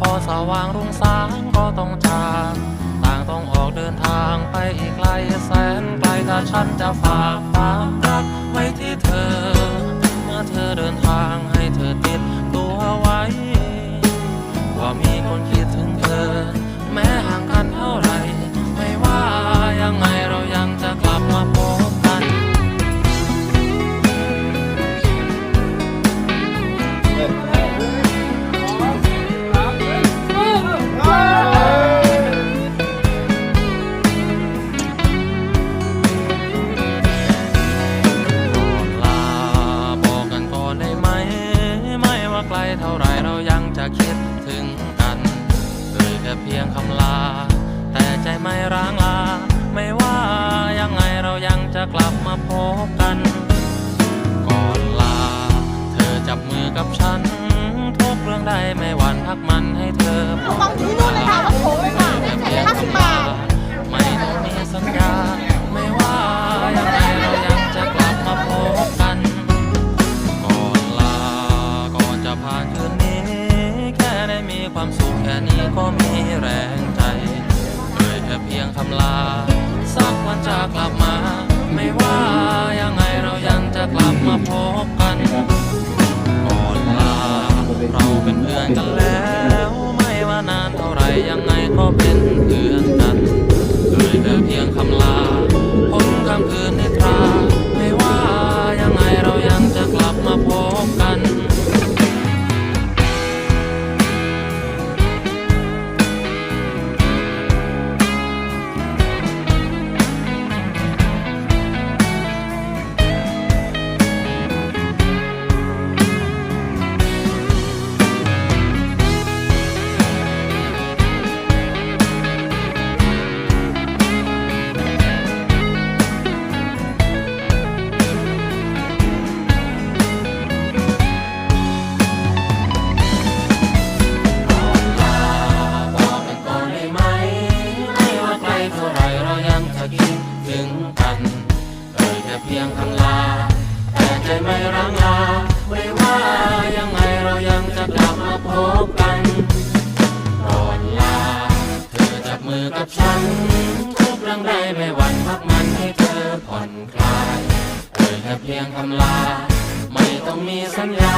พอสว่างรุ่งสางก็ต้องจากต่างต้องออกเดินทางไปอีกไกลแสนไกลถ้าฉันจะฝากความรักไว้ที่เธอ ไกลเท่าไรเรายังจะคิดถึงกันเลยแค่เพียงคำลา แต่ใจไม่ร้างลา ไม่ว่ายังไงเรายังจะกลับมาพบกัน ก่อนลา เธอจับมือกับฉัน ทุกเรื่องใดไม่หวั่นพักมันให้เธอ ความสุขแค่นี้ก็มีแรงใจเลยแค่เพียงคำลา สักวันจะกลับมา ไม่ว่ายังไงเรายังจะกลับมาพบกันก่อนลา เราเป็นเพื่อนกันแล้ว ไม่ว่านานเท่าไหรยังไงก็เป็นเพื่อนกันเลยแค่เพียงคำลาพ้นคำคืน เอ่ยแค่เพียงคำลา แต่ใจไม่ร้างลาไม่ว่ายังไงเรายังจะกลับมาพบกันก่อนลา เธอจับมือกับฉัน ทุกเรื่องใดไม่หวั่นพักมันให้เธอผ่อนคลายเอ่ยแค่เพียงคำลา ไม่ต้องมีสัญญา